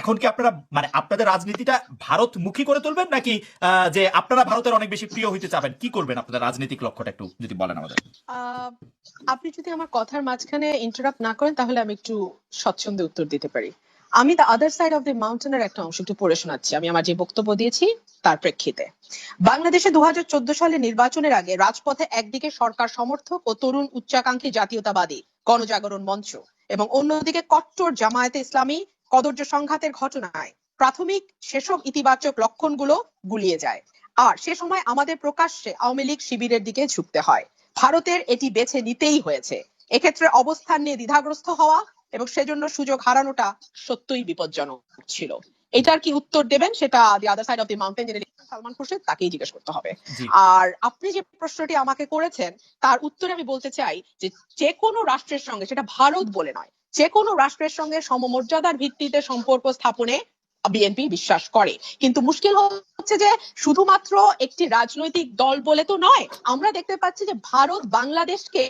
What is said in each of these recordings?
এখন কি আপনারা মানে আপনাদের রাজনীতিটা ভারতমুখী করে তুলবেন নাকি যে আপনারা ভারতের অনেক বেশি প্রিয় হইতে চাবেন? কি করবেন আপনাদের রাজনৈতিক লক্ষ্যটা একটু যদি বলেন আমাদের? আপনি যদি আমার কথার মাঝখানে ইন্টারাপ্ট না করেন, তাহলে আমি একটু স্বচ্ছন্দে উত্তর দিতে পারি। আমি the other side of the মাউন্টেনের একটা অংশ একটু পড়ে শোনাচ্ছি। আমি আমার যে বক্তব্য দিয়েছি, তার প্রেক্ষিতে। বাংলাদেশে দু হাজার চোদ্দ সালে নির্বাচনের আগে রাজপথে একদিকে সরকার সমর্থক ও তরুণ উচ্চাকাঙ্ক্ষী জাতীয়তাবাদী গণজাগরণ মঞ্চ এবং অন্যদিকে কট্টর জামায়াতে ইসলামী কদর্য সংঘাতের ঘটনায় প্রাথমিক সেসব ইতিবাচক লক্ষণগুলো গুলিয়ে যায়। আর সে সময় আমাদের প্রকাশ্যে আওয়ামী লীগ শিবিরের দিকে ঝুঁকতে হয়। ভারতের এটি বেছে নিতেই হয়েছে। এক্ষেত্রে অবস্থান নিয়ে দ্বিধাগ্রস্ত হওয়া এবং সেজন্য সুযোগ হারানোটা সত্যই বিপজ্জনক ছিল। এটার কি উত্তর দেবেন? সেটা the other side of the mountain যিনি সালমান খুরশেদ তাকেই জিজ্ঞেস করতে হবে। আর আপনি যে প্রশ্নটি আমাকে করেছেন তার উত্তরে আমি বলতে চাই যে যে কোনো রাষ্ট্রের সঙ্গে সেটা ভারত বলে নয় যে কোনো রাষ্ট্রের সঙ্গে সমমর্যাদার ভিত্তিতে সম্পর্ক স্থাপনে বিএনপি বিশ্বাস করে। কিন্তু মুশকিল হচ্ছে যে শুধুমাত্র একটি রাজনৈতিক দল বলে তো নয়, আমরা দেখতে পাচ্ছি যে ভারত বাংলাদেশকে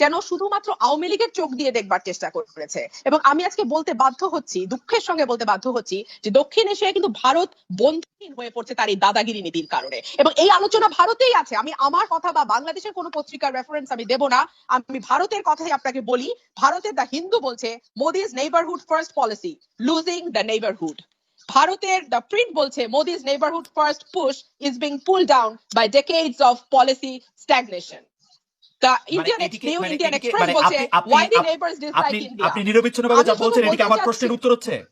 যেন শুধুমাত্র আওয়ামী লীগের চোখ দিয়ে দেখবার চেষ্টা করেছে। এবং আমি আজকে বলতে বাধ্য হচ্ছি, দুঃখের সঙ্গে বলতে বাধ্য হচ্ছি যে দক্ষিণ এশিয়ায় কিন্তু ভারত বন্ধুহীন হয়ে পড়ছে তার এই দাদাগিরি নীতির কারণে। এবং এই আলোচনা ভারতেই আছে। আমি আমার কথা বা বাংলাদেশের কোনো পত্রিকার রেফারেন্স আমি দেব না। আমি ভারতের কথাই আপনাকে বলি। ভারতের দ্য হিন্দু বলছে Modi's neighbourhood first policy losing the neighbourhood ভারতের দ্য প্রিন্ট বলছে Modi's neighbourhood first push is being pull down by decades of policy stagnation আপনি- নিরবিচ্ছিন্নভাবে আমি যা শুধু বলছেন এটি আমার প্রশ্নের উত্তর হচ্ছে।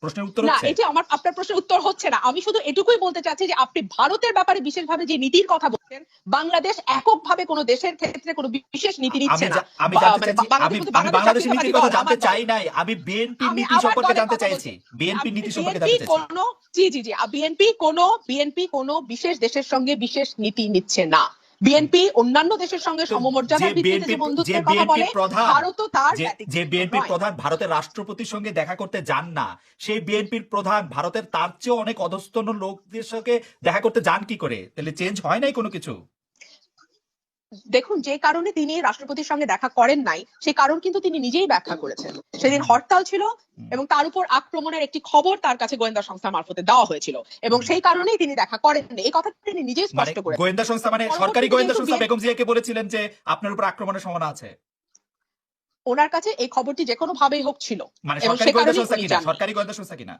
প্রশ্নের উত্তর না হচ্ছে। আমার আপনার প্রশ্নের উত্তর হচ্ছে না। আমি শুধু এটুকুই বলতে চাচ্ছি যে আপনি ভারতের ব্যাপারে বিশেষভাবে যে নীতির কথা বলছেন বাংলাদেশ এককভাবে কোনো দেশের ক্ষেত্রে কোনো বিশেষ নীতি নিচ্ছে না। আমি জানতে মানে চাইছি আমি কিন্তু আমি বাংলাদেশ বাংলাদেশের নীতির কথা জানতে চাই নাই। আমি বিএনপির নীতি সম্পর্কে জানতে চাইছি। বলছি। নীতি সম্পর্কে বিএনপি জানতে চাইছি। কোনো জি জি জি। বিএনপি কোনো বিএনপি কোনো বিশেষ দেশের সঙ্গে বিশেষ নীতি নিচ্ছে না। বিএনপি অন্যান্য দেশের সঙ্গে সমমর্যাদার ভিত্তিতে যে বন্ধুত্বের কথা বলে ভারতও তার যে বিএনপির প্রধান ভারতের রাষ্ট্রপতির সঙ্গে দেখা করতে যান না। সেই বিএনপির প্রধান ভারতের তার চেয়েও অনেক অধস্তন লোকদের সঙ্গে দেখা করতে যান কি করে? তাহলে চেঞ্জ হয় নাই কোনো কিছু? দেখুন যে কারণে তিনি রাষ্ট্রপতির সঙ্গে দেখা করেন নাই সেই কারণ কিন্তু তিনি নিজেই ব্যাখ্যা করেছেন। সেদিন হরতাল ছিল এবং তার উপর আক্রমণের একটি খবর তার কাছে গোয়েন্দা সংস্থা মারফতে দেওয়া হয়েছিল এবং সেই কারণেই তিনি দেখা করেননি এই কথা তিনি নিজেই মানে স্পষ্ট করেছেন। গোয়েন্দা সংস্থা মানে সরকারি গোয়েন্দা সংস্থা বেগম জিয়াকে বলেছিলেন যে আপনার উপর আক্রমণের সম্ভাবনা আছে। ওনার কাছে এই খবরটি যে কোনো ভাবেই হোক ছিল। মানে সরকারি গোয়েন্দা সংস্থা কিনা? সরকারি গোয়েন্দা সংস্থা কিনা?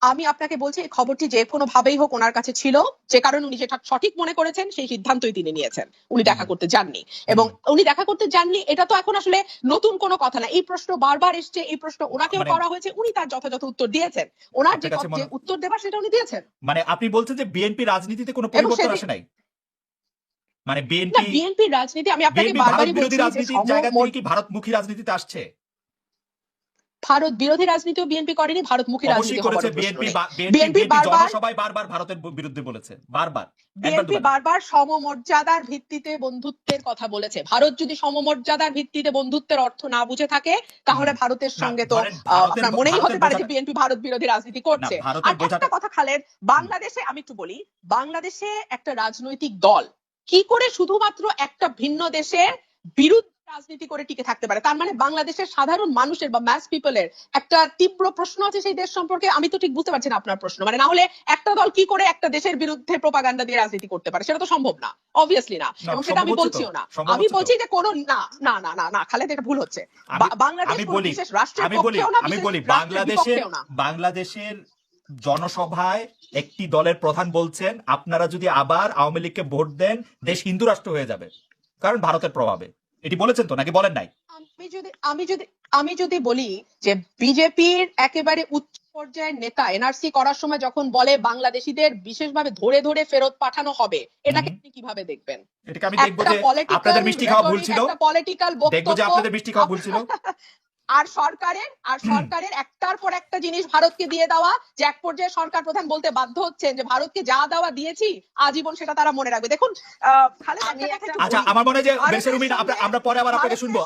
আমি আপনাকে বলছি এই খবরটি যে কোনো ভাবেই হোক ওনার কাছে ছিল যে কারণে উনি যেটা সঠিক মনে করেছেন সেই সিদ্ধান্তই তিনি নিয়েছেন। উনি দেখা করতে যাননি। এবং উনি দেখা করতে যাননি এটা তো এখন আসলে নতুন কোনো কথা না। এই প্রশ্ন বারবার এসছে এই প্রশ্ন ওনাকেও মানে- করা হয়েছে উনি তার যথাযথ উত্তর দিয়েছেন। ওনার যে উত্তর দেবার সেটা উনি দিয়েছেন। মানে আপনি বলছেন যে বিএনপি রাজনীতিতে কোনো পরিবর্তন আসে নাই? মানে বিএনপি বিএনপির রাজনীতি আমি আপনাকে বারবারই বলছি রাজনীতির জায়গা থেকে কি ভারতমুখী রাজনীতিতে আসছে? ভারত বিরোধী রাজনীতিও বিএনপি করেনি ভারতমুখী অবশ্যই রাজনীতি করেছে বিএনপি বিএনপি বারবার- জনসভায় বারবার ভারতের বিরুদ্ধে বলেছে বারবার বিএনপি বারবার সমমর্যাদার ভিত্তিতে বন্ধুত্বের কথা বলেছে। ভারত যদি সমমর্যাদার ভিত্তিতে বন্ধুত্বের অর্থ না বুঝে থাকে তাহলে ভারতের সঙ্গে তো আপনার মনেই হতে পারে যে বিএনপি ভারত বিরোধী রাজনীতি করছে। আর একটা কথা খালেদ বাংলাদেশে আমি একটু বলি বাংলাদেশে একটা রাজনৈতিক দল কি করে শুধুমাত্র একটা ভিন্ন দেশের বিরুদ্ধে রাজনীতি করে টিকে থাকতে পারে। তার মানে বাংলাদেশের সাধারণ মানুষের বা ম্যাস পিপলের একটা তীব্র প্রশ্ন আছে সেই দেশ সম্পর্কে। আমি তো ঠিক বুঝতে পারছি না আপনার প্রশ্ন। মানে না হলে একটা দল কি করে একটা দেশের বিরুদ্ধে প্রপাগান্ডা দিয়ে রাজনীতি করতে পারে? সেটা তো সম্ভব না। অবভিয়াসলি না। এবং সেটা আমি বলছিও না। আমি বলছি যে কোন না না না না না খালেদ এটা ভুল হচ্ছে। বাংলাদেশ বিশেষ রাষ্ট্রের পক্ষেও না আমি বলি বাংলাদেশের বাংলাদেশের জনসভায় একটি দলের প্রধান বলছেন আপনারা যদি আবার আওয়ামী লীগকে ভোট দেন দেশ হিন্দু রাষ্ট্র হয়ে যাবে। কারণ ভারতের প্রভাবে। এটি বলেছেন তো? নাকি বলেন নাই? আমি যদি আমি যদি আমি যদি বলি যে বিজেপির একেবারে উচ্চ পর্যায়ের নেতা এনআরসি করার সময় যখন বলে বাংলাদেশিদের বিশেষভাবে ধরে ধরে ফেরত পাঠানো হবে এটাকে আপনি কীভাবে দেখবেন? এটাকে আমি দেখব যে আপনাদের মিষ্টি খাওয়া ভুল ছিল। পলিটিক্যাল বক্তব্য দেখব যে আপনাদের মিষ্টি খাওয়া ভুল ছিল। আর সরকারের আর সরকারের একটার পর একটা জিনিস ভারতকে দিয়ে দেওয়া যে এক পর্যায়ে সরকার প্রধান বলতে বাধ্য হচ্ছেন যে ভারতকে যা দেওয়া দিয়েছি আজীবন সেটা তারা মনে রাখবে। দেখুন আচ্ছা আমার মনে হয় যে আমরা পরে আবার আপনাকে শুনব।